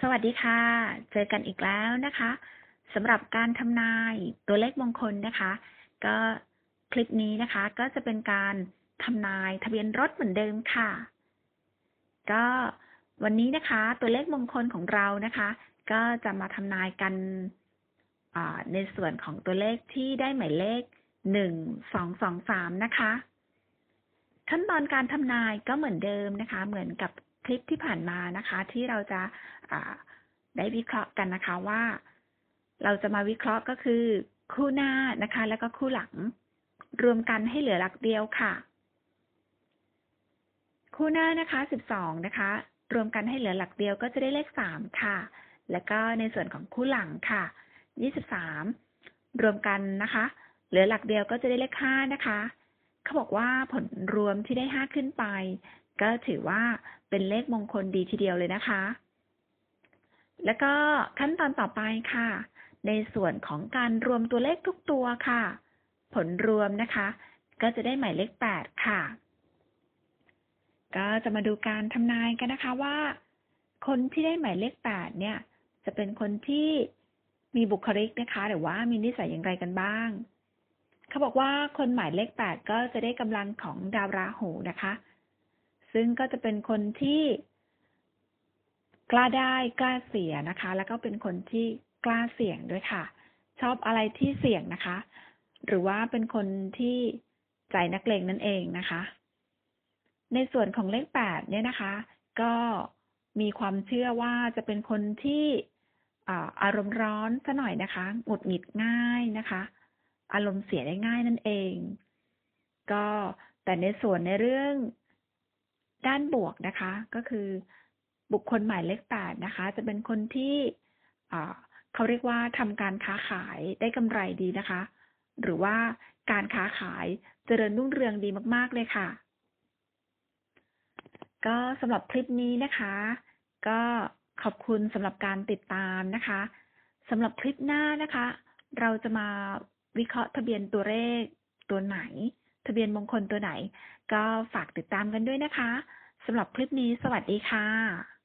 สวัสดีค่ะ เจอกันอีกแล้วนะคะสำหรับการทำนายตัวเลขมงคลนะคะ ก็คลิปนี้นะคะ ก็จะเป็นการทำนายทะเบียนรถเหมือนเดิมค่ะ ก็วันนี้นะคะ ตัวเลขมงคลของเรานะคะ ก็จะมาทำนายกันในส่วนของตัวเลขที่ได้หมายเลขหนึ่งสองสองสามนะคะ ขั้นตอนการทำนายก็เหมือนเดิมนะคะ เหมือนกับ คลิปที่ผ่านมานะคะ ที่เราจะาได้วิเคราะห์กันนะคะว่า เราจะมาวิเคราะห์ก็คือ คู่หน้านะคะ แล้วก็คู่หลัง รวมกันให้เหลือหลักเดียวค่ะ คู่หน้านะคะสิบองนะคะ รวมกันให้เหลือหลักเดียวก็จะได้เลขสามค่ะ แล้วก็ในส่วนของคู่หลังค่ะยี่สิบามรวมกันนะคะ เหลือหลักเดียวก็จะได้เลขห้านะคะ เขาบอกว่าผลรวมที่ได้ห้าขึ้นไป ก็ถือว่าเป็นเลขมงคลดีทีเดียวเลยนะคะ แล้วก็ขั้นตอนต่อไปค่ะ ในส่วนของการรวมตัวเลขทุกตัวค่ะ ผลรวมนะคะ ก็จะได้หมายเลขแปดค่ะ ก็จะมาดูการทำนายกันนะคะว่า คนที่ได้หมายเลขแปดเนี่ย จะเป็นคนที่มีบุคลิกนะคะ หรือว่ามีนิสัยอย่างไรกันบ้าง เขาบอกว่าคนหมายเลขแปดก็จะได้กำลังของดาวราหูนะคะ ซึ่งก็จะเป็นคนที่กล้าได้กล้าเสียนะคะ แล้วก็เป็นคนที่กล้าเสี่ยงด้วยค่ะ ชอบอะไรที่เสี่ยงนะคะ หรือว่าเป็นคนที่ใจนักเลงนั่นเองนะคะ ในส่วนของเลขแปดเนี่ยนะคะ ก็มีความเชื่อว่าจะเป็นคนที่อาอารมณ์ร้อนซะหน่อยนะคะ หงุดหงิดง่ายนะคะ อารมณ์เสียได้ง่ายนั่นเอง ก็แต่ในส่วนในเรื่อง ด้านบวกนะคะ ก็คือบุคคลหมายเลขแปดนะคะ จะเป็นคนที่เขาเรียกว่าทำการค้าขายได้กำไรดีนะคะ หรือว่าการค้าขายเจริญรุ่งเรืองดีมาก ๆ เลยค่ะ ก็สำหรับคลิปนี้นะคะ ก็ขอบคุณสำหรับการติดตามนะคะสำหรับคลิปหน้านะคะ เราจะมาวิเคราะห์ทะเบียนตัวเลขตัวไหน ทะเบียนมงคลตัวไหน ก็ฝากติดตามกันด้วยนะคะสำหรับคลิปนี้สวัสดีค่ะ